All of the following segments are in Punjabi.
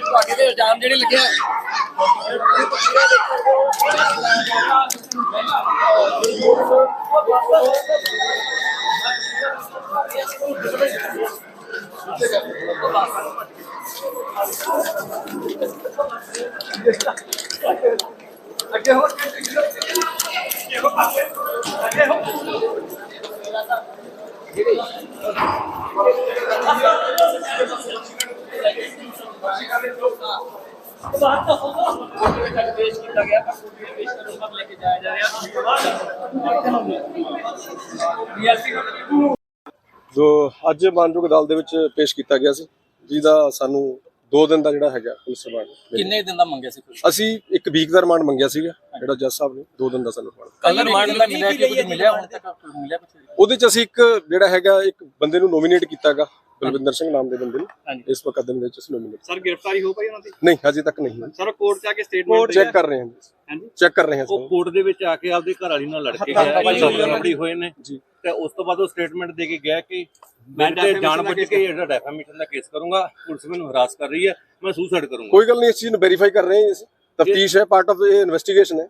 ਤੁਹਾਡੇ ਤੇ ਇਲਜ਼ਾਮ ਜਿਹੜੇ ਲੱਗਿਆ ਪੇਸ਼ ਕੀਤਾ ਗਿਆ ਪੇਸ਼ ਕਰਨ ਤੱਕ ਲੈ ਕੇ ਜਾਇਆ ਜਾ ਰਿਹਾ ਜੋ ਅੱਜ ਮਾਨਯੋਗ ਅਦਾਲਤ ਦੇ ਵਿੱਚ ਪੇਸ਼ ਕੀਤਾ ਗਿਆ ਸੀ ਜਿਹਦਾ ਸਾਨੂੰ 2 ਦਿਨ ਦਾ ਜਿਹੜਾ ਹੈਗਾ ਪੁਲਿਸ ਰਿਮਾਂਡ। ਕਿੰਨੇ ਦਿਨ ਦਾ ਮੰਗਿਆ ਸੀ ਕੁਝ ਅਸੀਂ ਇੱਕ ਵੀਕ ਦਾ ਰਿਮਾਂਡ ਮੰਗਿਆ ਸੀਗਾ ਜਿਹੜਾ ਜੱਜ ਸਾਹਿਬ ਨੇ 2 ਦਿਨ ਦਾ ਸਾਨੂੰ ਰਿਮਾਂਡ ਕੱਲ ਰਿਮਾਂਡ ਦਾ ਮਿਲਿਆ ਕਿ ਕੁਝ ਮਿਲਿਆ ਹੁਣ ਤੱਕ? ਕੁਝ ਮਿਲਿਆ ਕੁਝ ਉਹਦੇ ਚ ਅਸੀਂ ਇੱਕ ਜਿਹੜਾ ਹੈਗਾ ਇੱਕ ਬੰਦੇ ਨੂੰ ਨੋਮੀਨੇਟ ਕੀਤਾਗਾ ਬਲਵਿੰਦਰ ਸਿੰਘ ਨਾਮ ਦੇ ਬੰਦੇ ਨੂੰ। ਹਾਂਜੀ। ਇਸ ਮੁਕੱਦਮੇ ਦੇ ਵਿੱਚ ਅਸੀਂ ਨੋਮੀਨੇਟ ਸਰ ਗ੍ਰਿਫਤਾਰੀ ਹੋ ਪਈ ਉਹਨਾਂ ਦੀ? ਨਹੀਂ ਹਜੇ ਤੱਕ ਨਹੀਂ। ਸਰ ਕੋਰਟ ਚ ਆ ਕੇ ਸਟੇਟਮੈਂਟ ਚੈੱਕ ਕਰ ਰਹੇ ਹਾਂ ਹਾਂਜੀ। ਚੈੱਕ ਕਰ ਰਹੇ ਹਾਂ ਉਹ ਸਰ। ਕੋਰਟ ਦੇ ਵਿੱਚ ਆ ਕੇ ਆਪਦੇ ਘਰ ਵਾਲੀ ਨਾਲ ਲੜ ਕੇ ਗਿਆ ਇਹ ਲੜਾਈ ਹੋਏ ਨੇ। ਜੀ। ਤੇ ਉਸ ਤੋਂ ਬਾਅਦ ਉਹ ਸਟੇਟਮੈਂਟ ਦੇ ਕੇ ਗਿਆ ਕਿ ਮੈਂ ਤੇ defamation ਜਾਣ ਬੁੱਝ ਕੇ ਜਿਹੜਾ ਡੈਫਾਮੇਸ਼ਨ ਦਾ ਕੇਸ ਕਰੂੰਗਾ ਪੁਲਿਸ ਮੈਨੂੰ ਹਰਾਸ ਕਰ ਰਹੀ ਹੈ ਮੈਂ ਸੁਸਾਈਡ ਕਰੂੰਗਾ। ਕੋਈ ਗੱਲ ਨਹੀਂ ਇਸ ਚੀਜ਼ ਨੂੰ ਵੈਰੀਫਾਈ ਕਰ ਰਹੇ ਹਾਂ ਅਸੀਂ। ਤਫਤੀਸ਼ ਹੈ ਪਾਰਟ ਆਫ ਇਹ ਇਨਵੈਸਟੀਗੇਸ਼ਨ ਹੈ।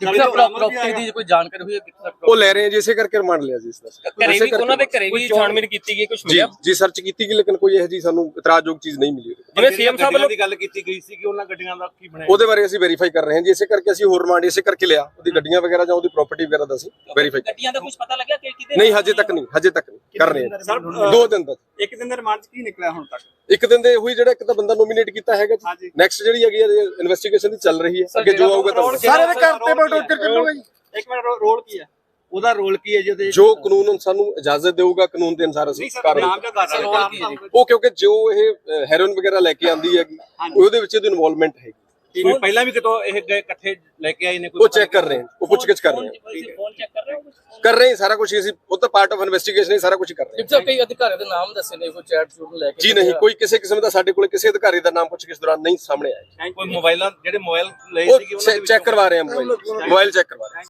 ਪ੍ਰਾਪਰਟੀ ਦੀ ਕੋਈ ਜਾਣਕਾਰੀ ਹੋਈ ਹੈ ਕਿੱਥੇ ਤੱਕ ਉਹ ਲੈ ਰਹੇ ਹਾਂ ਜੀ ਇਸੇ ਕਰਕੇ ਰਿਮਾਂਡ ਲਿਆ ਜੀ ਇਸ ਦਾ ਘਰੇ ਇਸੇ ਵੀ ਕਰਕੇ ਉਹਨਾਂ ਦੇ ਘਰੇ ਵੀ ਛਾਣਬੀਨ ਕੀਤੀ ਗਈ ਕੁਝ ਜੀ ਮਿਲਿਆ? ਜੀ ਸਰਚ ਕੀਤੀ ਗਈ ਲੇਕਿਨ ਕੋਈ ਇਹੋ ਜੀ ਸਾਨੂੰ ਇਤਰਾਜ਼ਯੋਗ ਚੀਜ਼ ਨਹੀਂ ਮਿਲੀ ਉਹਦੇ। ਜਿਵੇਂ ਸੀਐਮ ਸਾਹਿਬ ਵੱਲੋਂ ਦੀ ਗੱਲ ਕੀਤੀ ਗਈ ਸੀ ਕਿ ਉਹਨਾਂ ਗੱਡੀਆਂ ਦਾ ਕੀ ਬਣਿਆ? ਉਹਦੇ ਬਾਰੇ ਅਸੀਂ ਵੈਰੀਫਾਈ ਕਰ ਰਹੇ ਹਾਂ ਜੀ ਇਸੇ ਕਰਕੇ ਅਸੀਂ ਹੋਰ ਰਿਮਾਂਡ ਇਸੇ ਕਰਕੇ ਲਿਆ। ਉਹਦੀ ਗੱਡੀਆਂ ਵਗੈਰਾ ਜਾਂ ਉਹਦੀ ਪ੍ਰਾਪਰਟੀ ਵਗੈਰਾ ਦਾ ਅਸੀਂ ਵੈਰੀਫਾਈ ਗੱਡੀਆਂ ਦਾ ਕੁਝ ਪਤਾ ਲੱਗਿਆ ਕਿ ਕਿਤੇ ਨਹੀਂ ਹਜੇ ਤੱਕ ਨਹੀਂ ਹਜੇ ਤੱਕ ਨਹੀਂ। ਕਰ ਰਹੇ ਹਾਂ ਦੋ ਦਿਨ ਤੱਕ। ਇੱਕ ਦਿਨ ਦੇ ਰਿਮਾਂਡ ਚ ਕੀ ਨਿਕਲਿਆ ਹੁਣ ਤੱਕ? ਇੱਕ ਦਿਨ ਦੇ ਹੋਈ ਜਿਹੜਾ ਇੱਕ ਤਾਂ ਬੰਦਾ ਨੋਮੀਨੇਟ ਕੀਤਾ ਹੈਗਾ ਹਾਂਜੀ। ਜੀ ਨੈਕਸਟ ਜਿਹੜੀ ਹੈਗੀ ਹੈ ਇਨਵੈਸਟੀਗੇਸ਼ਨ ਦੀ ਚੱਲ ਰਹੀ ਹੈ। ਅੱਗੇ ਜੋ ਆਊਗਾ ਤਾਂ ਸਾਰੇ ਦੇ ਘਰ ਤੇ ਬਟੋਕਰ ਚੱਲੂਗਾ ਜੀ ਇੱਕ ਮਿੰਟ ਰੋਲ ਕੀ ਹੈ? ਉਹਦਾ ਰੋਲ ਕੀ ਹੈ ਜਿਹਦੇ ਜੋ ਕਾਨੂੰਨ ਸਾਨੂੰ ਇਜਾਜ਼ਤ ਦੇਊਗਾ ਕਾਨੂੰਨ ਦੇ ਅਨੁਸਾਰ ਅਸੀਂ ਨਹੀਂ ਸਰ ਕਾਰਵਾਈ ਨਾਮ ਜੋ ਦੱਸ ਰਹੇ ਜੀ? ਉਹ ਕਿਉਂਕਿ ਜੋ ਇਹ ਹੈਰੋਇਨ ਵਗੈਰਾ ਲੈ ਕੇ ਆਂਦੀ ਹੈਗੀ ਉਹਦੇ ਵਿੱਚ ਇਹਦੀ ਇਨਵੋਲਵਮੈਂਟ ਹੈਗੀ। ਕੋਈ ਪਹਿਲਾਂ ਵੀ ਕਿਤੋਂ ਇਹ ਗਏ ਇਕੱਠੇ ਲੈ ਕੇ ਆਏ ਨੇ ਕੋਈ ਉਹ ਚੈੱਕ ਕਰ ਰਹੇ ਉਹ ਪੁੱਛਗਿੱਛ ਕਰ ਰਹੇ ਹਾਂ। ਫੋਨ ਚੈੱਕ ਕਰ ਰਹੇ ਹੋ? ਕਰ ਰਹੇ ਸਾਰਾ ਕੁਝ ਅਸੀਂ ਉਹ ਤਾਂ ਪਾਰਟ ਆਫ ਇਨਵੈਸਟੀਗੇਸ਼ਨ ਹੈ ਸਾਰਾ ਕੁਝ ਕਰ ਰਹੇ ਹਾਂ ਕਈ ਅਧਿਕਾਰੀਆਂ ਦੇ ਨਾਮ ਦੱਸੇ ਨੇ ਕੋਈ ਚੈਟ ਚੂਟ ਨੂੰ ਲੈ ਕੇ ਜੀ ਨਹੀਂ ਕੋਈ ਕਿਸੇ ਕਿਸਮ ਦਾ ਸਾਡੇ ਕੋਲ ਕਿਸੇ ਅਧਿਕਾਰੀ ਦਾ ਨਾਮ ਪੁੱਛ ਕਿਸ ਦੌਰਾਨ ਨਹੀਂ ਸਾਹਮਣੇ ਆਇਆ। ਕੋਈ ਮੋਬਾਈਲਾਂ ਜਿਹੜੇ ਮੋਬਾਈਲ ਲਏ ਸੀਗੇ ਉਹ ਉਹਨਾਂ ਦੇ ਚੈੱਕ ਕਰਵਾ ਰਹੇ ਹਾਂ ਮੋਬਾਈਲ। ਮੋਬਾਈਲ ਚੈੱਕ ਕਰਵਾ ਰਹੇ ਹਾਂ